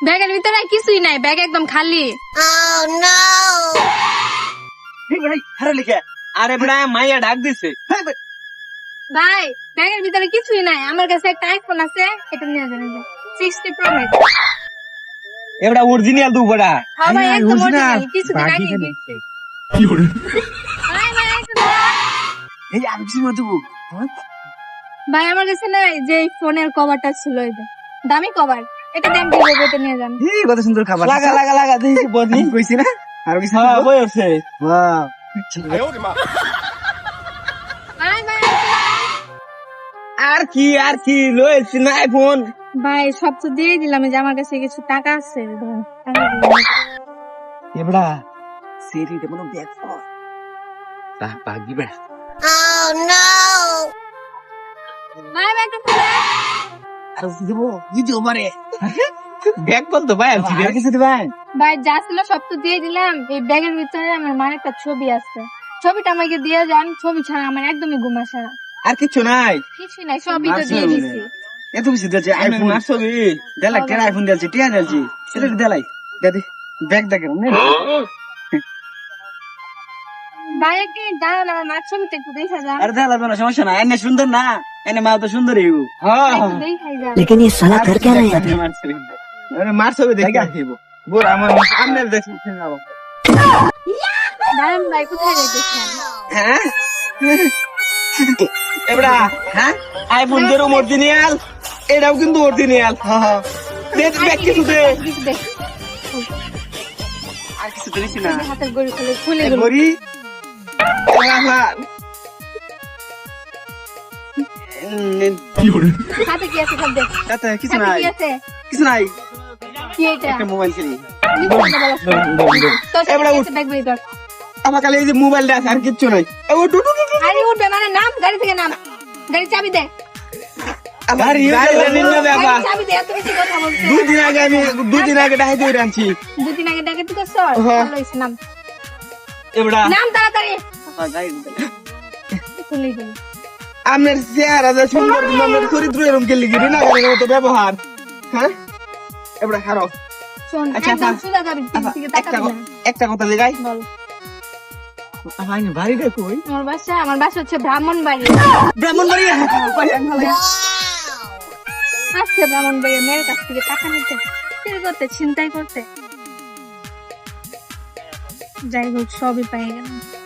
ব্যাগের ভিতরে কিছুই নাই ব্যাগ একদম খালি। লিখে। আরে বেড়া মাইয়া ডাক দিছে। ভাই। ব্যাগের ভিতরে কিছুই নাই। আমার কাছে একটা আইফোন আছে এটা নিয়ে যান সিক্সটি প্রো ম্যাক্স এবড়া অরিজিনাল দু বড়া হ্যাঁ ভাই হ্যাঁ, একদম কিছুদিন বাকি আগে এখানে। দিচ্ছে। ভাই ভাই দাঁড়া। এই আমি কিছু মতো ভাই আমার কাছে না এই যে ফোনের কভারটা ছিল এই দামি কভার এটা দেবো এটা নিয়ে যান। এই কত সুন্দর খাবার লাগা লাগা লাগা বনি কইছি না? আর কিছু হ্যাঁ বই আছে বাহ। আর কি আর কি লয়েছি না আইফোন ভাই সব তো দিয়ে দিলাম যে আমার কাছে কিছু টাকা আছে দিন। এবড়া মনে দেখ তা বাগি বেড়া। ভাই আর মারে ব্যাগ কল তো ভাই আনছি রে আর কিছু দিবেন ভাই যা ছিল সব তো দিয়ে দিলাম। এই ব্যাগের ভিতরে আমার মার একটা ছবি আছে। ছবিটা আমাকে দিয়ে যান ছবি ছাড়া আমার একদমই ঘুম আসে না। আর কিছু নাই। কিছুই নাই সবই তো দিয়ে দিছি। এত কিছু দিয়েছে আইফোন আইফোন আর ছবি। দেলাই কেন আইফোন দিয়েছে? টিয়া দিয়েছে। সেটা দেলাই। দাদি ব্যাগ দেখেন ভাই একটু দাঁড়ান আমার মার ছবিটা একটু দেখা যান আর দেলাই না সমস্যা না এনে সুন্দর না এনে মা তো সুন্দরই হইব হ্যাঁ একটু দেখাই যান लेकिन ये साला कर क्या रहा है यहाँ पे আরে মার ছবি দেখে দেখা। আসিব বোর আমার সামনে দেখছি দাঁড়ান ভাই কোথায় যাইতেছেন হ্যাঁ এবড়া হ্যাঁ আইফোন দেরো অরিজিনাল এটাও কিন্তু অরিজিনাল দেখ ব্যাগ কিছু দে কিছু দেখ আর কিছু তো দিছি না হাতের গড়ি খুলে খুলে গেল কি আছে সব দেখ তাতে কিছু নাই। কিছু নাই। কি এটা একটা মোবাইল ছিল এবারে উঠ। আছে ব্যাগ আমার কাছে এই যে মোবাইলটা আছে আর কিচ্ছু নাই। ও টু টু। আরে উঠবে মানে নাম গাড়ি থেকে নাম। গাড়ি চাবি দে। দুদিন আগে আমি দুদিন আগে দিয়ে আনছি দুদিন আগে ডাকে তুই সর হ্যাঁ। নাম। এবড়া নাম তাড়াতাড়ি। আপনার চেহারা যা সুন্দর আপনার চরিত্র এরকম কে লিখি না করে মতো ব্যবহার? হ্যাঁ? এবড়া হারো। আচ্ছা, আচ্ছা। আচ্ছা, একটা কথা বল। আমার বাড়িটা কই? আমার বাসা আমার বাসা হচ্ছে ব্রাহ্মণ বাড়ি ব্রাহ্মণবাড়ি আসছে ব্রাহ্মণ বাড়ি মেয়ের কাছ থেকে টাকা নিতে। করতে ছিনতাই করতে। যাই হোক সবই পেয়ে গেলাম